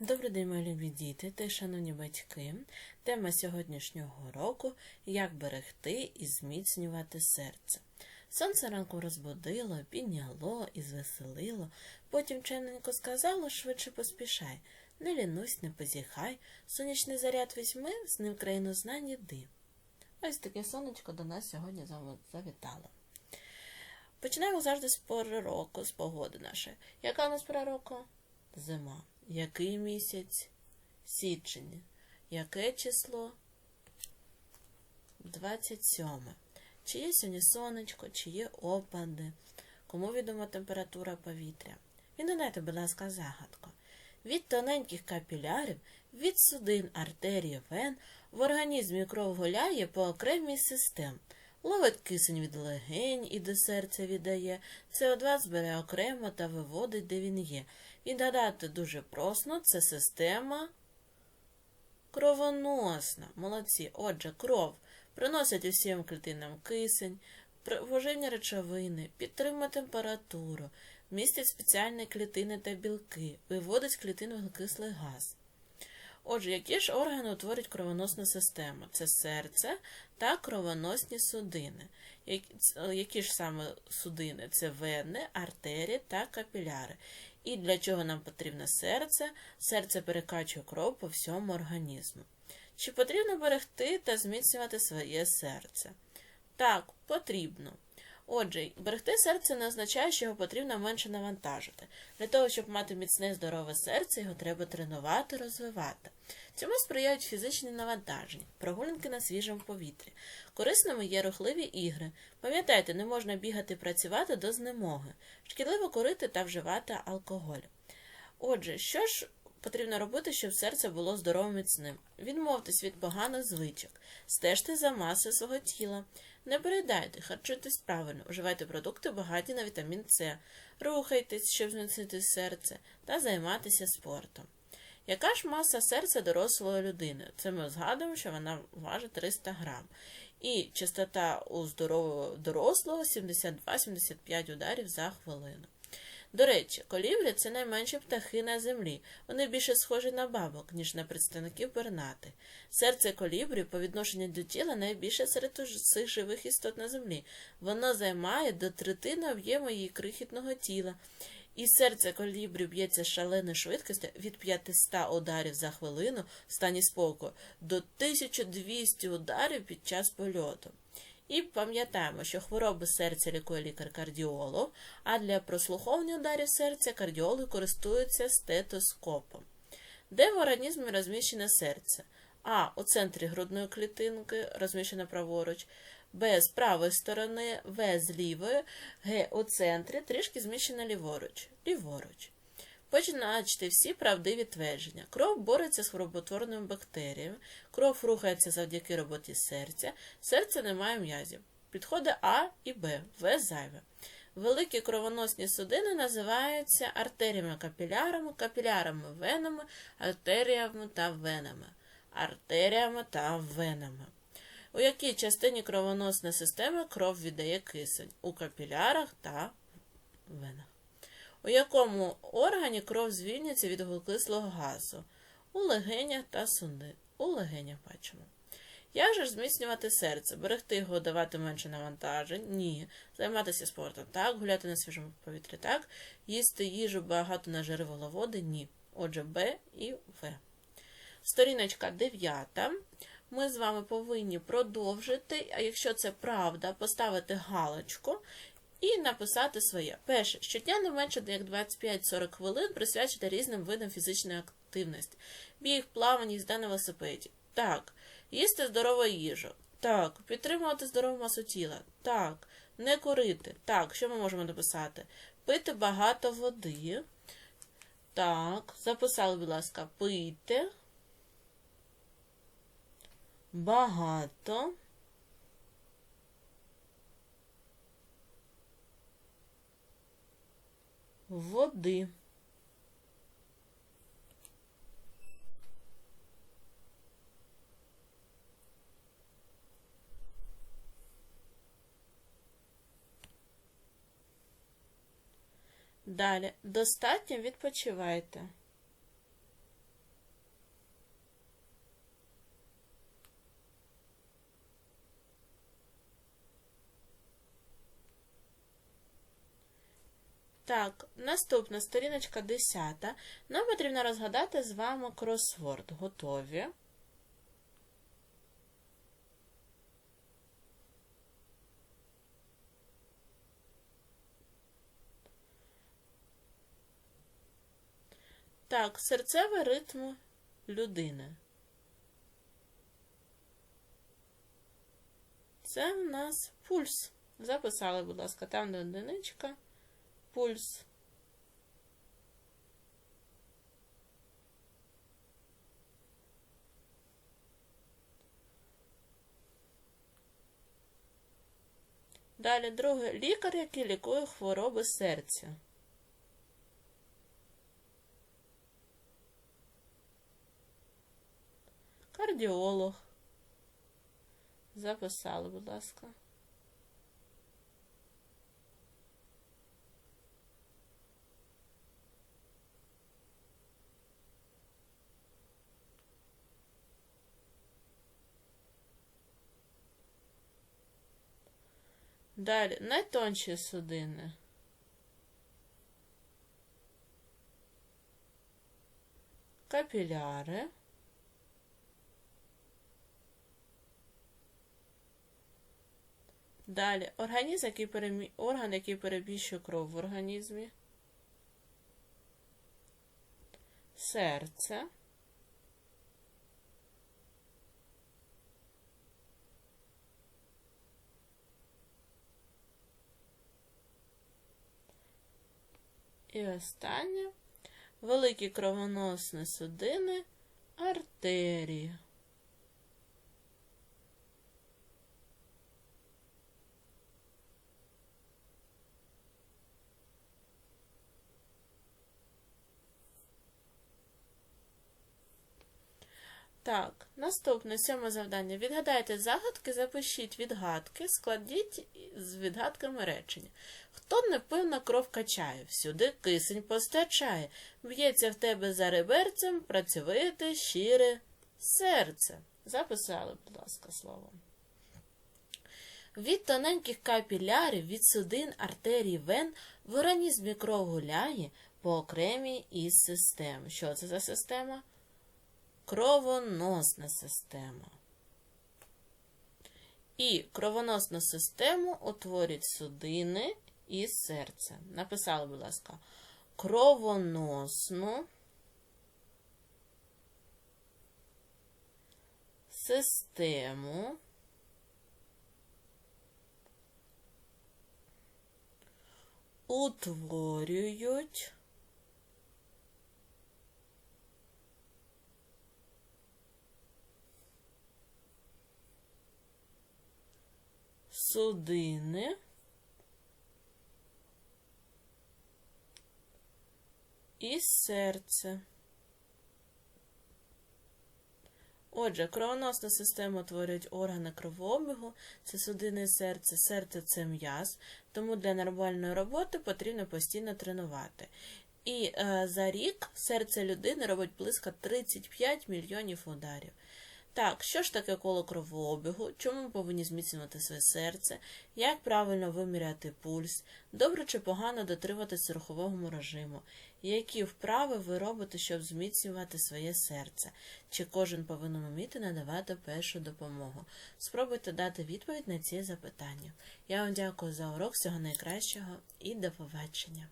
Добрий день, мої любі діти та шановні батьки. Тема сьогоднішнього року як берегти і зміцнювати серце. Сонце ранку розбудило, підняло і звеселило, потім чемненько сказало швидше поспішай. Не лінусь, не позіхай, сонячний заряд візьми, з ним країну знань іди. Ось таке сонечко до нас сьогодні завітало. Починаємо завжди з пори року, з погоди нашої. Яка у нас пора року? Зима. Який місяць? Січень. Яке число? 27. Чи є сьогодні сонечко, чи є опади? Кому відома температура повітря? Відгадайте, будь ласка, загадку. Від тоненьких капілярів, від судин, артерій, вен в організмі кров гуляє по окремій системі. Ловить кисень від легень і до серця віддає, СО2 збере окремо та виводить, де він є. Відгадати дуже просто, це система кровоносна. Молодці. Отже, кров приносить усім клітинам кисень, поживні речовини, підтримує температуру, містить спеціальні клітини та білки, виводить клітин вуглекислий газ. Отже, які ж органи утворюють кровоносну систему? Це серце та кровоносні судини. Які ж саме судини? Це вени, артерії та капіляри. І для чого нам потрібне серце? Серце перекачує кров по всьому організму. Чи потрібно берегти та зміцнювати своє серце? Так, потрібно. Отже, берегти серце не означає, що його потрібно менше навантажити. Для того, щоб мати міцне здорове серце, його треба тренувати, розвивати. Цьому сприяють фізичні навантаження, прогулянки на свіжому повітрі. Корисними є рухливі ігри. Пам'ятайте, не можна бігати і працювати до знемоги, шкідливо курити та вживати алкоголь. Отже, що ж потрібно робити, щоб серце було здоровим міцним? Відмовтесь від поганих звичок, стежте за масою свого тіла. Не передайте, харчуйтесь правильно, вживайте продукти багаті на вітамін С, рухайтесь, щоб зміцнити серце, та займатися спортом. Яка ж маса серця дорослої людини? Це ми згадуємо, що вона важить 300 грам. І частота у здорового дорослого 72-75 ударів за хвилину. До речі, колібрі це найменші птахи на землі. Вони більше схожі на бабок, ніж на представників пернати. Серце колібрі по відношенню до тіла найбільше серед усіх живих істот на землі. Воно займає до третини об'єму її крихітного тіла. І серце колібрі б'ється шаленою швидкістю від 500 ударів за хвилину в стані спокою до 1200 ударів під час польоту. І пам'ятаємо, що хвороби серця лікує лікар-кардіолог, а для прослуховування ударів серця кардіологи користуються стетоскопом. Де в організмі розміщене серце? А. У центрі грудної клітинки розміщено праворуч, Б з правої сторони, В з лівої, Г у центрі, трішки зміщено ліворуч. Ліворуч. Починачте всі правдиві твердження. Кров бореться з хвороботворними бактеріями, кров рухається завдяки роботі серця, серце не має м'язів. Підходи А і Б, В зайве. Великі кровоносні судини називаються артеріями капілярами, капілярами венами, артеріями та венами. Артеріями та венами. У якій частині кровоносної системи кров віддає кисень? У капілярах та венах. У якому органі кров звільняться від вуглекислого газу? У легенях та суди. У легенях бачимо. Як же ж зміцнювати серце? Берегти його, давати менше навантажень? Ні. Займатися спортом так, гуляти на свіжому повітрі так, їсти їжу багато на жири вуглеводи? Ні. Отже, Б і В. Сторіночка 9. Ми з вами повинні продовжити, а якщо це правда, поставити галочку і написати своє. Перше, щодня не менше як 25-40 хвилин присвячити різним видам фізичної активності. Біг, плавання, їзда на велосипеді. Так. Їсти здорову їжу. Так. Підтримувати здорову масу тіла. Так. Не курити. Так, що ми можемо написати? Пити багато води. Так. Записали, будь ласка, пийте. Багато. Води. Далі достатньо відпочивайте. Так, наступна сторіночка 10. Нам потрібно розгадати з вами кросворд. Готові? Так, серцевий ритм людини. Це в нас пульс. Записали, будь ласка, там де одиничка. Пульс. Далі друге лікар, який лікує хвороби серця. Кардіолог. Записали, будь ласка. Далі найтонші судини. Капіляри. Далі організм, який перемі... орган, який переміщує кров в організмі. Серце. І останнє великі кровоносні судини артерії. Так, наступне сьоме завдання. Відгадайте загадки, запишіть відгадки, складіть з відгадками речення. Хто непевно кров качає, всюди кисень постачає, б'ється в тебе за реберцем, працьовите, щире серце. Записали, будь ласка, слово. Від тоненьких капілярів, від судин, артерій, вен в організмі кров гуляє по окремій із систем. Що це за система? Кровоносна система. І кровоносну систему утворюють судини і серце. Написали, будь ласка, кровоносну систему утворюють судини і серце. Отже, кровоносна система утворюють органи кровообігу, це судини серце, серце це м'яз, тому для нормальної роботи потрібно постійно тренувати. І е, за рік серце людини робить близько 35 мільйонів ударів. Так, що ж таке коло кровообігу? Чому ми повинні зміцнювати своє серце? Як правильно виміряти пульс? Добре чи погано дотримуватися рухового режиму? Які вправи ви робите, щоб зміцнювати своє серце? Чи кожен повинен вміти надавати першу допомогу? Спробуйте дати відповідь на ці запитання. Я вам дякую за урок, всього найкращого і до побачення!